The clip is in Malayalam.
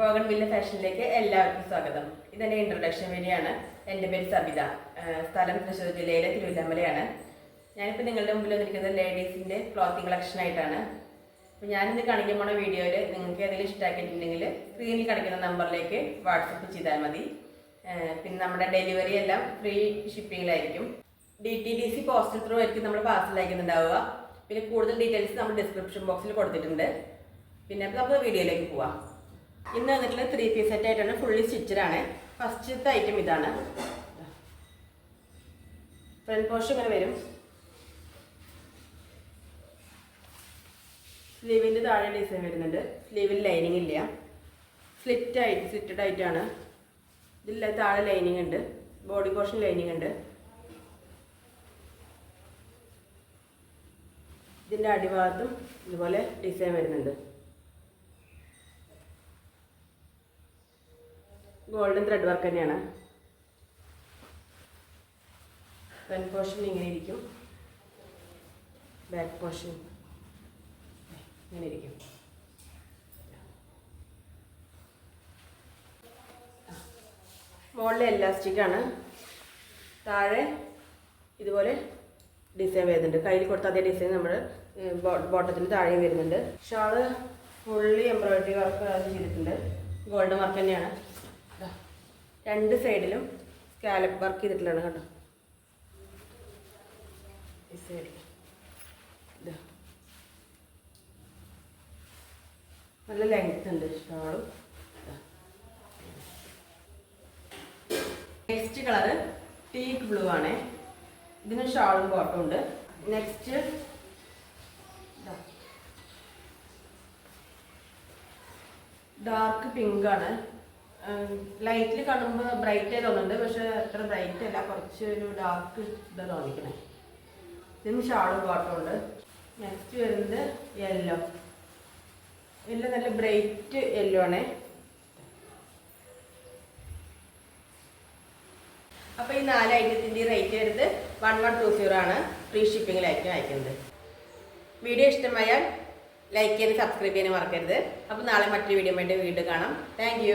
ബോഗൺ വില്ല ഫാഷനിലേക്ക് എല്ലാവർക്കും സ്വാഗതം. ഇതെന്റെ ഇൻട്രൊഡക്ഷൻ വീഡിയോ ആണ് എന്റെ പേര് സബിത. സ്ഥലം തൃശ്ശൂർ ജില്ലയിലെ തിരുവല്ലാമലയാണ് ഞാനിപ്പോൾ നിങ്ങളുടെ മുമ്പിൽ വന്നിരിക്കുന്നത് ലേഡീസിന്റെ ക്ലോത്തിങ് കളക്ഷൻ ആയിട്ടാണ്. അപ്പോൾ ഞാനിന്ന് കാണിക്കാൻ പോണ വീഡിയോയിൽ നിങ്ങൾക്ക് ഏതെങ്കിലും ഇഷ്ടമാക്കിയിട്ടുണ്ടെങ്കിൽ സ്ക്രീനിൽ കാണിക്കുന്ന നമ്പറിലേക്ക് വാട്സപ്പ് ചെയ്താൽ മതി. പിന്നെ നമ്മുടെ ഡെലിവറി എല്ലാം free ഷിപ്പിങ്ങിലായിരിക്കും D T D C postal through ആയിരിക്കും നമ്മൾ പാർസൽ അയക്കുന്നുണ്ടാവുക. പിന്നെ കൂടുതൽ ഡീറ്റെയിൽസ് നമ്മൾ ഡിസ്ക്രിപ്ഷൻ ബോക്സിൽ കൊടുത്തിട്ടുണ്ട്. പിന്നെ അപ്പോൾ നമുക്ക് വീഡിയോയിലേക്ക് പോവാം. ഇന്ന് വന്നിട്ടുള്ള ത്രീ പീസ് സെറ്റ് ആയിട്ടാണ്. ഫുള്ളി സ്റ്റിച്ചഡാണ് ഫസ്റ്റത്തെ ഐറ്റം ഇതാണ്. ഫ്രണ്ട് പോസ്റ്റ് ഇങ്ങനെ വരും. സ്ലീവിന്റെ താഴെ ഡിസൈൻ വരുന്നുണ്ട്. സ്ലീവിൽ ലൈനിങ് ഇല്ല. സ്ലിറ്റ് ആയിട്ട് സ്ലിറ്റഡ് ആയിട്ടാണ്. ഇതില്ല താഴെ ലൈനിങ് ഉണ്ട്. ബോഡി പോർഷൻ ലൈനിങ് ഉണ്ട്. ഇതിന്റെ അടിഭാഗത്തും ഇതുപോലെ ഡിസൈൻ വരുന്നുണ്ട്. ഗോൾഡൻ ത്രെഡ് വർക്ക് തന്നെയാണ്. ഫ്രണ്ട് പോർഷൻ ഇങ്ങനെ ഇരിക്കും. ബാക്ക് പോർഷൻ ഇങ്ങനെ ഇരിക്കും. മുകളിൽ എലാസ്റ്റിക്കാണ് താഴെ ഇതുപോലെ ഡിസൈൻ വരുന്നുണ്ട്. കയ്യിൽ കൊടുത്ത അതേ ഡിസൈൻ നമ്മൾ ബോട്ടത്തിന് താഴെ വരുന്നുണ്ട്. ഷാൾ ഫുള്ളി എംബ്രോയിഡറി വർക്ക് ചെയ്തിട്ടുണ്ട്. ഗോൾഡൻ വർക്ക് തന്നെയാണ്. രണ്ട് സൈഡിലും സ്കാലപ്പ് വർക്ക് ചെയ്തിട്ടുള്ളതാണ് കേട്ടോ ഈ. നല്ല ലെങ്ത് ഉണ്ട് ഷാളും നെക്സ്റ്റ് കളറ് ടീക്ക് ബ്ലൂ ആണ്. ഇതിന് ഷാളും ബോട്ടും ഉണ്ട്. നെക്സ്റ്റ് ഡാർക്ക് പിങ്ക് ആണ്. ലൈറ്റിൽ കാണുമ്പോൾ ബ്രൈറ്റ് തോന്നുന്നുണ്ട്. പക്ഷെ അത്ര ബ്രൈറ്റ് അല്ല. കുറച്ച് ഒരു ഡാർക്ക് ഇതാ തോന്നിക്കണേ. ഇതിന് ഷാളും ബോട്ടും ഉണ്ട്. നെക്സ്റ്റ് വരുന്നത് യെല്ലോ യെല്ലോ നല്ല ബ്രൈറ്റ് യെല്ലോ ആണേ. അപ്പോൾ ഈ നാല് ഐറ്റത്തിന്റെ റേറ്റ് വരുന്നത് വൺ വൺ ടു സീറോ ആണ്. ഫ്രീ ഷിപ്പിങ്ങിലായിരിക്കും അയക്കുന്നത്. വീഡിയോ ഇഷ്ടമായാൽ ലൈക്ക് ചെയ്ത് സബ്സ്ക്രൈബ് ചെയ്യാനും മറക്കരുത്. അപ്പോൾ നാളെ മറ്റൊരു വീഡിയോ വേണ്ടി വീണ്ടും കാണാം. താങ്ക്